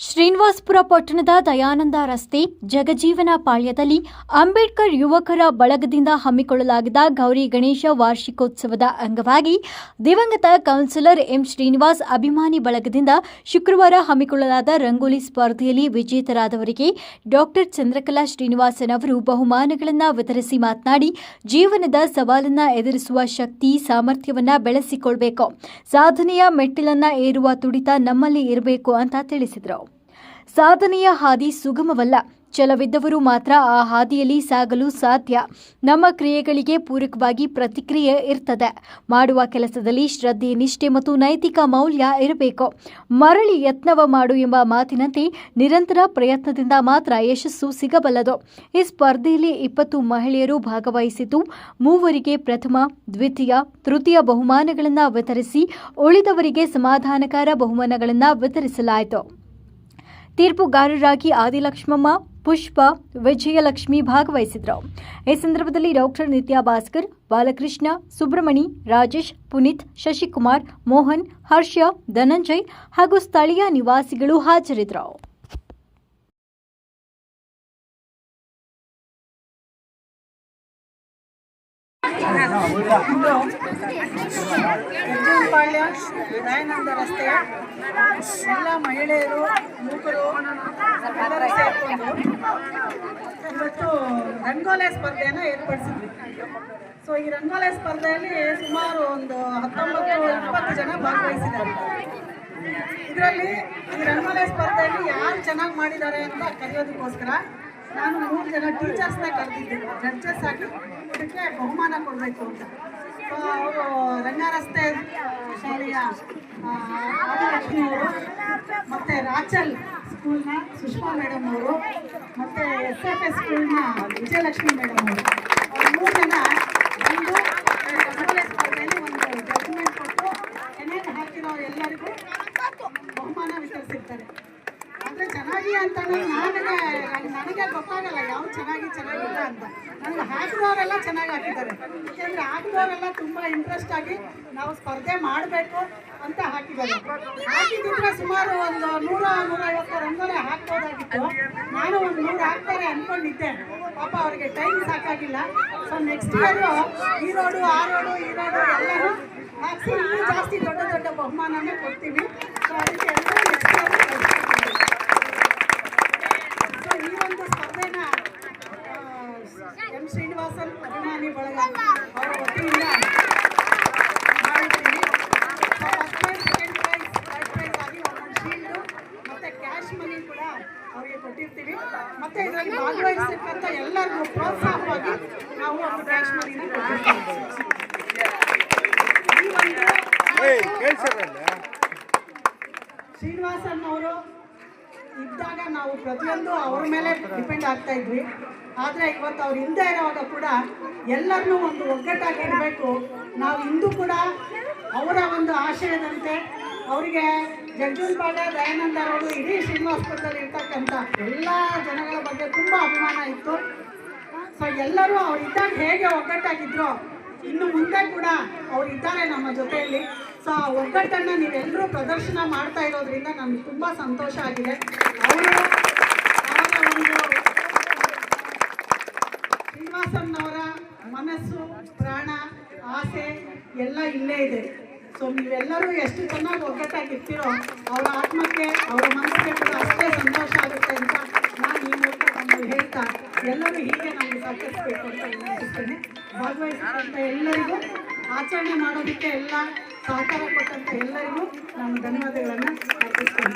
ಶ್ರೀನಿವಾಸಪುರ ಪಟ್ಟಣದ ದಯಾನಂದ ರಸ್ತೆ ಜಗಜೀವನ ಪಾಳ್ಯದಲ್ಲಿ ಅಂಬೇಡ್ಕರ್ ಯುವಕರ ಬಳಗದಿಂದ ಹಮ್ಮಿಕೊಳ್ಳಲಾಗಿದ್ದ ಗೌರಿ ಗಣೇಶ ವಾರ್ಷಿಕೋತ್ಸವದ ಅಂಗವಾಗಿ ದಿವಂಗತ ಕೌನ್ಸಿಲರ್ ಎಂ ಶ್ರೀನಿವಾಸ್ ಅಭಿಮಾನಿ ಬಳಗದಿಂದ ಶುಕ್ರವಾರ ಹಮ್ಮಿಕೊಳ್ಳಲಾದ ರಂಗೋಲಿ ಸ್ಪರ್ಧೆಯಲ್ಲಿ ವಿಜೇತರಾದವರಿಗೆ ಡಾಕ್ಟರ್ ಚಂದ್ರಕಲಾ ಶ್ರೀನಿವಾಸನ್ ಅವರು ಬಹುಮಾನಗಳನ್ನು ವಿತರಿಸಿ ಮಾತನಾಡಿ, ಜೀವನದ ಸವಾಲನ್ನು ಎದುರಿಸುವ ಶಕ್ತಿ, ಸಾಮರ್ಥ್ಯವನ್ನು ಬೆಳೆಸಿಕೊಳ್ಬೇಕು. ಸಾಧನೆಯ ಮೆಟ್ಟಿಲನ್ನ ಏರುವ ತುಡಿತ ನಮ್ಮಲ್ಲಿ ಇರಬೇಕು ಅಂತ ತಿಳಿಸಿದರು. ಸಾಧನೆಯ ಹಾದಿ ಸುಗಮವಲ್ಲ. ಛಲವಿದ್ದವರು ಮಾತ್ರ ಆ ಹಾದಿಯಲ್ಲಿ ಸಾಗಲು ಸಾಧ್ಯ. ನಮ್ಮ ಕ್ರಿಯೆಗಳಿಗೆ ಪೂರಕವಾಗಿ ಪ್ರತಿಕ್ರಿಯೆ ಇರ್ತದೆ. ಮಾಡುವ ಕೆಲಸದಲ್ಲಿ ಶ್ರದ್ಧೆ, ನಿಷ್ಠೆ ಮತ್ತು ನೈತಿಕ ಮೌಲ್ಯ ಇರಬೇಕು. ಮರಳಿ ಯತ್ನವ ಮಾಡು ಎಂಬ ಮಾತಿನಂತೆ ನಿರಂತರ ಪ್ರಯತ್ನದಿಂದ ಮಾತ್ರ ಯಶಸ್ಸು ಸಿಗಬಲ್ಲದು. ಈ ಸ್ಪರ್ಧೆಯಲ್ಲಿ ಇಪ್ಪತ್ತು ಮಹಿಳೆಯರು ಭಾಗವಹಿಸಿದ್ದು, ಮೂವರಿಗೆ ಪ್ರಥಮ, ದ್ವಿತೀಯ, ತೃತೀಯ ಬಹುಮಾನಗಳನ್ನು ವಿತರಿಸಿ ಉಳಿದವರಿಗೆ ಸಮಾಧಾನಕಾರ ಬಹುಮಾನಗಳನ್ನು ವಿತರಿಸಲಾಯಿತು. ತೀರ್ಪುಗಾರರಾಗಿ ಆದಿಲಕ್ಷ್ಮಮ್ಮ, ಪುಷ್ಪ, ವಿಜಯಲಕ್ಷ್ಮಿ ಭಾಗವಹಿಸಿದ್ರು. ಈ ಸಂದರ್ಭದಲ್ಲಿ ಡಾಕ್ಟರ್ ನಿತ್ಯಾ ಭಾಸ್ಕರ್, ಬಾಲಕೃಷ್ಣ ಸುಬ್ರಮಣಿ ರಾಜೇಶ್, ಪುನೀತ್, ಶಶಿಕುಮಾರ್, ಮೋಹನ್, ಹರ್ಷ, ಧನಂಜಯ್ ಹಾಗೂ ಸ್ಥಳೀಯ ನಿವಾಸಿಗಳು ಹಾಜರಿದ್ದರು ಪಾಳ್ಯ ದಯಾನಂದ ರಸ್ತೆಯ ಎಲ್ಲ ಮಹಿಳೆಯರು ಯುವಕರು ಸೇರಿಕೊಂಡು ಇವತ್ತು ರಂಗೋಲೆ ಸ್ಪರ್ಧೆಯನ್ನು ಏರ್ಪಡಿಸಿದ್ವಿ. ಸೊ ಈ ರಂಗೋಲೆ ಸ್ಪರ್ಧೆಯಲ್ಲಿ ಸುಮಾರು ಒಂದು ಹತ್ತೊಂಬತ್ತು, ಇಪ್ಪತ್ತು ಜನ ಭಾಗವಹಿಸಿದ್ದಾರೆ. ಇದರಲ್ಲಿ ಈ ರಂಗೋಲೆ ಸ್ಪರ್ಧೆಯಲ್ಲಿ ಯಾರು ಚೆನ್ನಾಗಿ ಮಾಡಿದ್ದಾರೆ ಅಂತ ಕರೆಯೋದಕ್ಕೋಸ್ಕರ ನಾನು ಮೂರು ಜನ ಟೀಚರ್ಸ್ನ ಕರೆದಿದ್ದೆ ಜಡ್ಜಸ್ ಆಗಿ ಇದಕ್ಕೆ ಬಹುಮಾನ ಕೊಡಬೇಕು ಅಂತ. ಸೊ ಅವರು ರಂಗಾರಸ್ತೆ ಶಾಲೆಯ ಆ, ಆದಿಲಕ್ಷ್ಮಿ ಅವರು ಮತ್ತು ರಾಚಲ್ ಸ್ಕೂಲ್ನ ಸುಷ್ಮಾ ಮೇಡಮ್ ಅವರು ಮತ್ತು ಎಸ್ ಎಫ್ ಎಸ್ ಸ್ಕೂಲ್ನ ವಿಜಯಲಕ್ಷ್ಮಿ ಮೇಡಮ್ ಅವರು. ಮೂರು ಜನ ಒಂದು ಸ್ಪರ್ಧೆಯಲ್ಲಿ ಒಂದು ಜಡ್ಜ್ಮೆಂಟ್ ಕೊಟ್ಟು ಏನೇನು ಹಾಕಿರೋ ಎಲ್ಲರಿಗೂ ಬಹುಮಾನ ವಿತರಿಸಿರ್ತಾರೆ. ಅಂದರೆ ಚೆನ್ನಾಗಿ ಅಂತ ನನಗೆ ನನಗೆ ಗೊತ್ತಾಗಲ್ಲ ಯಾವ ಚೆನ್ನಾಗಿ ಚೆನ್ನಾಗಿಲ್ಲ ಅಂತ. ನನಗೆ ಹಾಕಿದವರೆಲ್ಲ ಚೆನ್ನಾಗಿ ಹಾಕಿದ್ದಾರೆ. ಯಾಕೆಂದ್ರೆ ಹಾಕಿದವರೆಲ್ಲ ತುಂಬಾ ಇಂಟ್ರೆಸ್ಟ್ ಆಗಿ ನಾವು ಸ್ಪರ್ಧೆ ಮಾಡಬೇಕು ಅಂತ ಹಾಕಿದ್ದಾರೆ. ಹಾಕಿದ್ರೆ ಸುಮಾರು ಒಂದು ನೂರ, ನೂರೈವತ್ತು ರಂಗೋಲೆ ಹಾಕ್ಬೋದಾಗಿತ್ತು. ನಾನು ಒಂದು ನೂರು ಹಾಕ್ತಾರೆ ಅಂದ್ಕೊಂಡಿದ್ದೆ ಪಾಪ ಅವ್ರಿಗೆ ಟೈಮ್ ಸಾಕಾಗಿಲ್ಲ. ಸೊ ನೆಕ್ಸ್ಟ್ ಇಯರು ಈ ರೋಡು ಆ ರೋಡು ಈ ರೋಡು ಎಲ್ಲರೂ ಹಾಕ್ಸಿ ಜಾಸ್ತಿ ದೊಡ್ಡ ದೊಡ್ಡ ಬಹುಮಾನನೇ ಕೊಡ್ತೀವಿ. ಸೊ ಅದಕ್ಕೆ ನೆಕ್ಸ್ಟ್ ಇಯರ್ ಸೊ ಈ ಒಂದು ಸ್ಪರ್ಧೆನ ಎಂ ಶ್ರೀನಿವಾಸನ್ ಅಭಿಮಾನಿ ಬಳಗ ಅವರ ವತಿಯಿಂದ ಮಾಡಿದ್ದೀವಿ first prize second prize third prize ಆಗಿ ಒಂದೊಂದು ಶೀಲ್ಡು ಮತ್ತು ಕ್ಯಾಶ್ ಮನಿ ಕೂಡ ಅವರಿಗೆ ಕೊಟ್ಟಿರ್ತೀವಿ. ಮತ್ತೆ ಇದರಲ್ಲಿ ಭಾಗವಹಿಸಿರ್ತಕ್ಕಂಥ ಎಲ್ಲರಿಗೂ ಪ್ರೋತ್ಸಾಹವಾಗಿ ನಾವು ಒಂದು ಒಂದು ಶ್ರೀನಿವಾಸನ್ ಅವರು ಇದ್ದಾಗ ನಾವು ಪ್ರತಿಯೊಂದು ಅವ್ರ ಮೇಲೆ ಡಿಪೆಂಡ್ ಆಗ್ತಾ ಇದ್ವಿ. ಆದರೆ ಇವತ್ತು ಅವ್ರು ಹಿಂದೆ ಇರುವಾಗ ಕೂಡ ಎಲ್ಲರನ್ನೂ ಒಂದು ಒಗ್ಗಟ್ಟಾಗಿ ಇರಬೇಕು ನಾವು ಇಂದು ಕೂಡ ಅವರ ಒಂದು ಆಶಯದಂತೆ ಅವರಿಗೆ ಜಗ್ಜೂನ್ಪಾಳ್ಯ ದಯಾನಂದ ಅವರು ಇಡೀ ಶ್ರೀನಿವಾಸಪುರದಲ್ಲಿ ಇರ್ತಕ್ಕಂಥ ಎಲ್ಲ ಜನಗಳ ಬಗ್ಗೆ ತುಂಬ ಅಭಿಮಾನ ಇತ್ತು. ಸೊ ಎಲ್ಲರೂ ಅವ್ರು ಇದ್ದಾಗ ಹೇಗೆ ಒಗ್ಗಟ್ಟಾಗಿದ್ರು, ಇನ್ನು ಮುಂದೆ ಕೂಡ ಅವ್ರು ಇದ್ದಾರೆ ನಮ್ಮ ಜೊತೆಯಲ್ಲಿ. ಸೊ ಆ ಒಗ್ಗಟ್ಟನ್ನು ನೀವೆಲ್ಲರೂ ಪ್ರದರ್ಶನ ಮಾಡ್ತಾ ಇರೋದ್ರಿಂದ ನನಗೆ ತುಂಬ ಸಂತೋಷ ಆಗಿದೆ. ಅವರು ಅವರ ಶ್ರೀನಿವಾಸನ್ನವರ ಮನಸ್ಸು, ಪ್ರಾಣ, ಆಸೆ ಎಲ್ಲ ಇಲ್ಲೇ ಇದೆ. ಸೊ ನೀವೆಲ್ಲರೂ ಎಷ್ಟು ಚೆನ್ನಾಗಿ ಒಗ್ಗಟ್ಟಾಗಿರ್ತೀರೋ ಅವರ ಆತ್ಮಕ್ಕೆ, ಅವರ ಮನಸ್ಸಿಗೆ ಕೂಡ ಅಷ್ಟೇ ಸಂತೋಷ ಆಗುತ್ತೆ ಅಂತ ನಾನು ಈ ಮೂಲಕ ತಮ್ಮಲ್ಲಿ ಹೇಳ್ತಾ ಎಲ್ಲರೂ ಹೀಗೆ ನಾನು ಸಹಕರಿಸಬೇಕು ಅಂತ ವಿನಂತಿಸ್ತೇನೆ. ಭಾಗವಹಿಸಿದಂಥ ಎಲ್ಲರಿಗೂ, ಆಚರಣೆ ಮಾಡೋದಕ್ಕೆ ಎಲ್ಲ ಸಹಕಾರ ಕೊಟ್ಟಂಥ ಎಲ್ಲರಿಗೂ ನಾನು ಧನ್ಯವಾದಗಳನ್ನು ಅರ್ಪಿಸ್ತೇನೆ.